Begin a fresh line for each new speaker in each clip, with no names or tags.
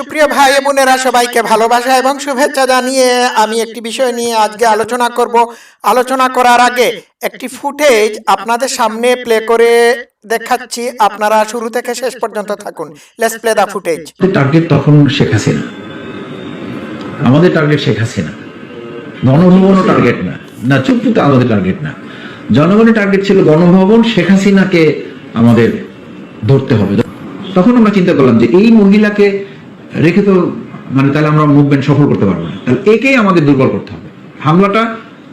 সুপ্রিয় ভাই বোনেরা, সবাইকে ভালোবাসা এবং শুভেচ্ছা জানিয়ে আমি একটি বিষয় নিয়ে আজকে আলোচনা করব। আলোচনা করার আগে একটি ফুটেজ আপনাদের সামনে প্লে করে দেখাচ্ছি। আপনারা শুরু থেকে শেষ পর্যন্ত থাকুন। Let's play the footage
target তখন শেখ হাসিনা। আমাদের টার্গেট শেখ হাসিনা। গণভবনও টার্গেট না। না, চুপ তো আমাদের টার্গেট না। জনগণের টার্গেট ছিল গণভবন। শেখ হাসিনাকে আমাদের ধরতে হবে। তখন আমরা চিন্তা করলাম যে এই মহিলাকে রেখে তো মানে তাহলে আমরা মুভমেন্ট সফল করতে পারব না। তাহলে একেই আমাদের দুর্বল করতে হবে। হামলাটা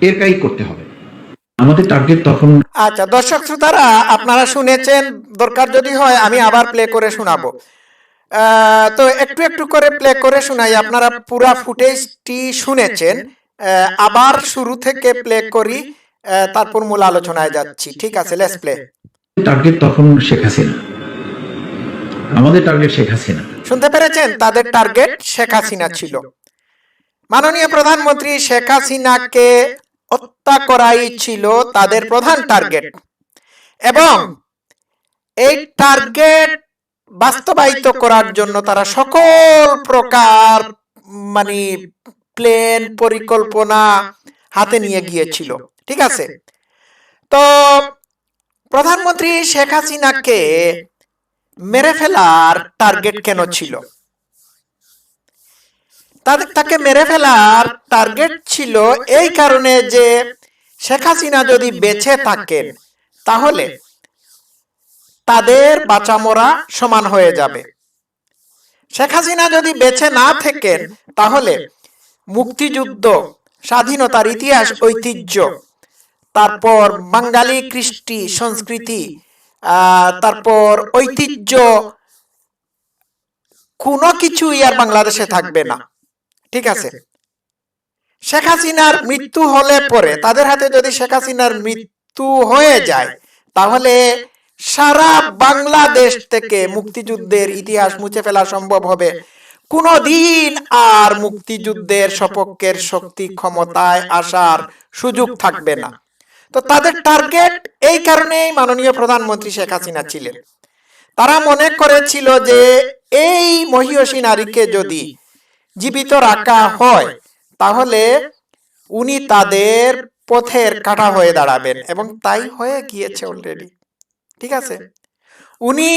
এর কাই করতে হবে। আমাদের টার্গেট তখন
আচ্ছা দর্শক শ্রোতারা আপনারা শুনেছেন দরকার যদি হয় আমি আবার প্লে করে শোনাবো। তো একটু একটু করে প্লে করে শোনাই। আপনারা পুরা ফুটেজটি শুনেছেন। আবার শুরু থেকে প্লে করি। তারপর মূল আলোচনায় যাচ্ছি। ঠিক আছে লেটস প্লে
টার্গেট তখন শেখ হাসিনা। আমাদের টার্গেট শেখ হাসিনা।
শুনতে পেরেছেন? তাদের টার্গেট শেখ হাসিনা ছিল। মাননীয় প্রধানমন্ত্রী শেখ হাসিনাকে হত্যা করাই ছিল তাদের প্রধান টার্গেট এবং এই টার্গেট বাস্তবায়িত করার জন্য তারা সকল প্রকার মানে প্লেন পরিকল্পনা হাতে নিয়ে গিয়েছিল। ঠিক আছে? তো প্রধানমন্ত্রী শেখ হাসিনাকে মেরে ফেলার টার্গেট কেন ছিল? তাকে মেরে ফেলার টার্গেট ছিল এই কারণে যে শেখ হাসিনা যদি বেঁচে থাকেন তাহলে তাদের বাঁচামরা সমান হয়ে যাবে। শেখ হাসিনা যদি বেঁচে না থাকেন তাহলে মুক্তিযুদ্ধ স্বাধীনতার ইতিহাস ঐতিহ্য তারপর বাঙালি কৃষ্টি সংস্কৃতি তারপর ঐতিহ্য কোনো কিছুই আর বাংলাদেশে থাকবে না। ঠিক আছে। শেখ হাসিনার মৃত্যু হলে পরে তাদের হাতে যদি শেখ হাসিনার মৃত্যু হয়ে যায় তাহলে সারা বাংলাদেশ থেকে মুক্তিযুদ্ধের ইতিহাস মুছে ফেলা সম্ভব হবে। কোনদিন আর মুক্তিযুদ্ধের সপক্ষের শক্তি ক্ষমতায় আসার সুযোগ থাকবে না। তো তাদের টার্গেট এই কারণেই মাননীয় প্রধানমন্ত্রী শেখ হাসিনা ছিলেন। তারা মনে করেছিল যে এই মহিষী নারীকে যদি জীবিত রাখা হয়, তাহলে উনি তাদের পথের কাটা হয়ে দাঁড়াবেন এবং তাই হয়ে গিয়েছে অলরেডি ঠিক আছে? উনি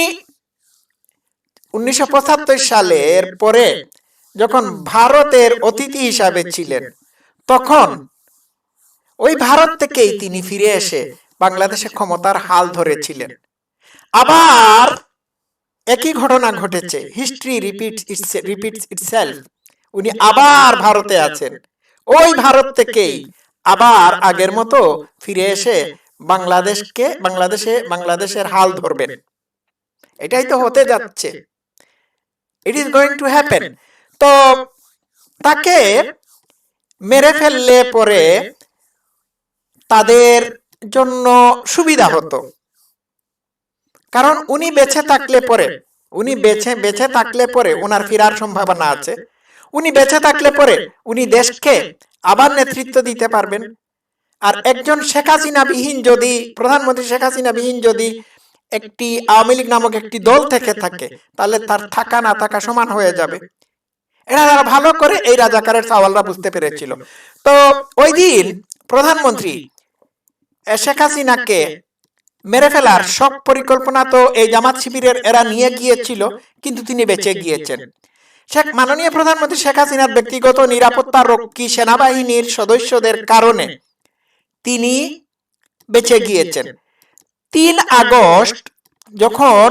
উনিশশো পঁচাত্তর সালের পরে যখন ভারতের অতিথি হিসাবে ছিলেন, তখন ওই ভারত থেকেই তিনি ফিরে এসে বাংলাদেশে ক্ষমতার হাল ধরেছিলেন। আবার একই ঘটনা ঘটেছে। হিস্ট্রি রিপিট রিপিটস ইটসেলফ উনি আবার ভারতে আছেন। ওই ভারত থেকেই আবার আগের মতো ফিরে এসে বাংলাদেশকে, বাংলাদেশে, বাংলাদেশের হাল ধরবেন। এটাই তো হতে যাচ্ছে। It is going to happen তো তাকে মেরে ফেললে পরে তাদের জন্য সুবিধা হতো। কারণ উনি বেঁচে থাকলে পরে উনি বেঁচে বেঁচে থাকলে পরে ওনার ফেরার সম্ভাবনা আছে। উনি বেঁচে থাকলে পরে উনি দেশকে আবার নেতৃত্ব দিতে পারবেন। আর একজন শেখ হাসিনা বিহীন যদি প্রধানমন্ত্রী শেখ হাসিনা বিহীন যদি একটি আওয়ামী লীগ নামক একটি দল থেকে থাকে তাহলে তার থাকা না থাকা সমান হয়ে যাবে। এরা যারা ভালো করে এই রাজাকারের সওয়ালরা বুঝতে পেরেছিল। তো ওই দিন প্রধানমন্ত্রী শেখ হাসিনাকে মেরে ফেলার সব পরিকল্পনা তো এই জামাত শিবিরের এরা নিয়ে গিয়েছিল কিন্তু তিনি বেঁচে গিয়েছেন। শেখ মাননীয় প্রধানমন্ত্রী শেখ হাসিনার ব্যক্তিগত নিরাপত্তা রক্ষী সেনাবাহিনীর সদস্যদের কারণে তিনি বেঁচে গিয়েছেন। তিন আগস্ট যখন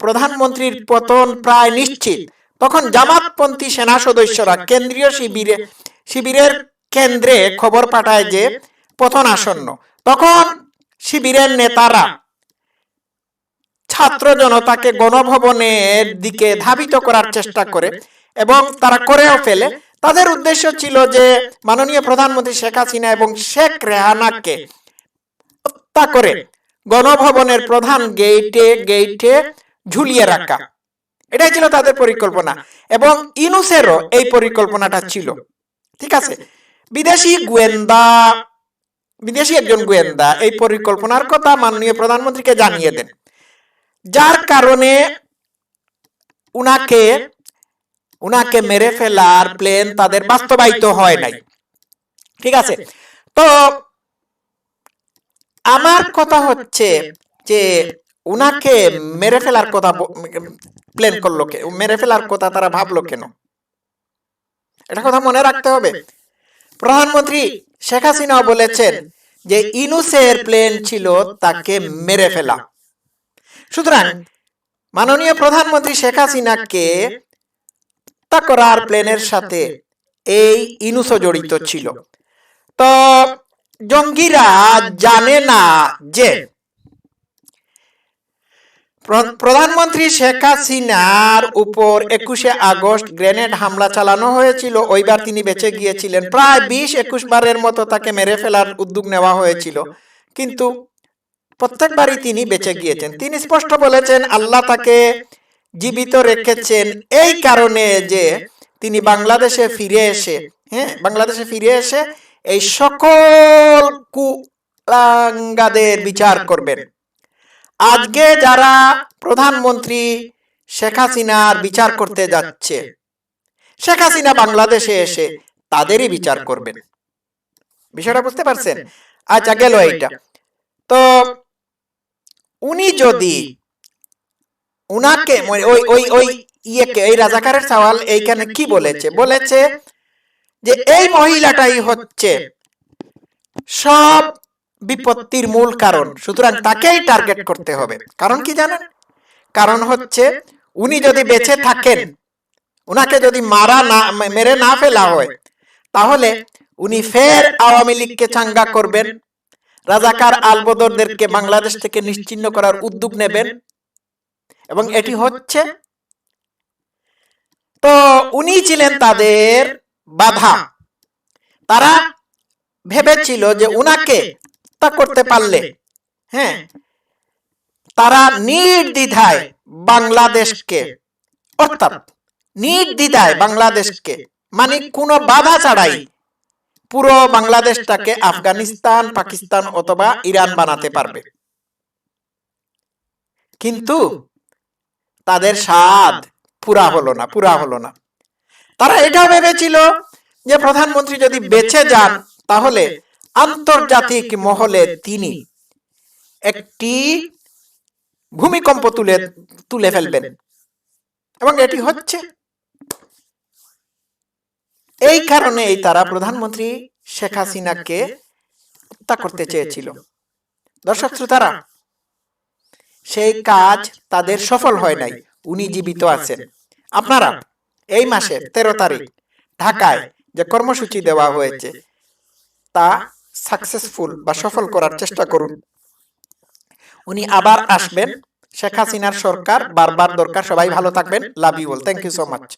প্রধানমন্ত্রীর পতন প্রায় নিশ্চিত তখন জামাতপন্থী সেনা সদস্যরা কেন্দ্রীয় শিবিরে শিবিরের কেন্দ্রে খবর পাঠায় যে পতন আসন্ন। তখন শিবিরের নেতারা ছাত্র জনতাকে গণভবনের দিকে ধাবিত করার চেষ্টা করে এবং তারা করেও ফেলে। তাদের উদ্দেশ্য ছিল যে মাননীয় প্রধানমন্ত্রী শেখ হাসিনা এবং শেখ রেহানাকে হত্যা করে গণভবনের প্রধান গেইটে গেইটে ঝুলিয়ে রাখা। এটাই ছিল তাদের পরিকল্পনা এবং ইনুসেরও এই পরিকল্পনাটা ছিল। ঠিক আছে? বিদেশি গোয়েন্দা বিদেশি একজন গোয়েন্দা এই পরিকল্পনার কথা মাননীয় প্রধানমন্ত্রীকে জানিয়ে দেন। যার কারণে উনাকে উনাকে মেরে ফেলার প্লেন তাদের বাস্তবায়িত হয় নাই। ঠিক আছে? তো আমার কথা হচ্ছে যে উনাকে মেরে ফেলার কথা প্ল্যান করল কে? মেরে ফেলার কথা তারা ভাবলো কেন? এটা কথা মনে রাখতে হবে। প্রধানমন্ত্রী শেখ হাসিনা বলেছেন যে ইনুসের প্লেন ছিল তাকে মেরে ফেলা। সুতরাং মাননীয় প্রধানমন্ত্রী শেখ হাসিনাকে হত্যা করার প্লেনের সাথে এই ইনুসও জড়িত ছিল। তো জঙ্গিরা জানে না যে প্রধানমন্ত্রী শেখ হাসিনার উপর একুশে আগস্ট গ্রেনেড হামলা চালানো হয়েছিল। ওইবার তিনি বেঁচে গিয়েছিলেন। প্রায় বিশ একুশ বারের মতো তাকে মেরে ফেলার উদ্যোগ নেওয়া হয়েছিল। কিন্তু প্রত্যেকবারই তিনি বেঁচে গিয়েছেন। তিনি স্পষ্ট বলেছেন আল্লাহ তাকে জীবিত রেখেছেন। এই কারণে যে তিনি বাংলাদেশে ফিরে এসে হ্যাঁ বাংলাদেশে ফিরে এসে এই সকল কুলাঙ্গাদের বিচার করবেন। আজকে যারা প্রধানমন্ত্রী শেখ হাসিনার বিচার করতে যাচ্ছে, শেখ হাসিনা বাংলাদেশে এসে তাদেরই বিচার করবেন। বিষয়টা বুঝতে পারছেন? আচ্ছা গেল এইটা। তো উনি যদি উনাকে ওই ওই ওই ইয়েকে, এই রাজাকারের সওয়াল এইখানে কি বলেছে? বলেছে যে এই মহিলাটাই হচ্ছে সব বিপত্তির মূল কারণ। সুতরাং তাকেই টার্গেট করতে হবে। কারণ কি জানেন? কারণ হচ্ছে উনি যদি বেঁচে থাকেন, উনাকে যদি মারা না, মেরে না ফেলা হয়, তাহলে উনি ফের আওয়ামী লীগকে চাঙ্গা করবেন, রাজাকার আলবদরদেরকে বাংলাদেশ থেকে নিশ্চিহ্ন করার উদ্যোগ নেবেন, এবং এটি হচ্ছে তো উনি ছিলেন তাদের বাধা। তারা ভেবেছিল যে উনাকে হত্যা করতে পারলে। হ্যাঁ। তারা নির্দ্বিধায় বাংলাদেশকে অর্থাৎ নির্দ্বিধায় বাংলাদেশকে মানে কোনো বাধা ছাড়াই পুরো বাংলাদেশটাকে আফগানিস্তান পাকিস্তান অথবা ইরান বানাতে পারবে। কিন্তু তাদের স্বাদ পুরা হলো না পুরা হলো না। তারা এটাও ভেবেছিল যে প্রধানমন্ত্রী যদি বেঁচে যান তাহলে আন্তর্জাতিক মহলে তিনি একটি ভূমিকম্প তুলে তুলে ফেলবেন। এবং এটি হচ্ছে এই কারণেই তারা প্রধানমন্ত্রী শেখ হাসিনাকে হত্যা করতে চেয়েছিল। দর্শক শ্রোতারা সেই কাজ তাদের সফল হয় নাই উনি জীবিত আছেন। আপনারা এই মাসের তেরো তারিখ ঢাকায় যে কর্মসূচি দেওয়া হয়েছে তা সাকসেসফুল বা সফল করার চেষ্টা করুন। উনি আবার আসবেন। শেখ হাসিনার সরকার বারবার দরকার সবাই ভালো থাকবেন। Love you all thank you so much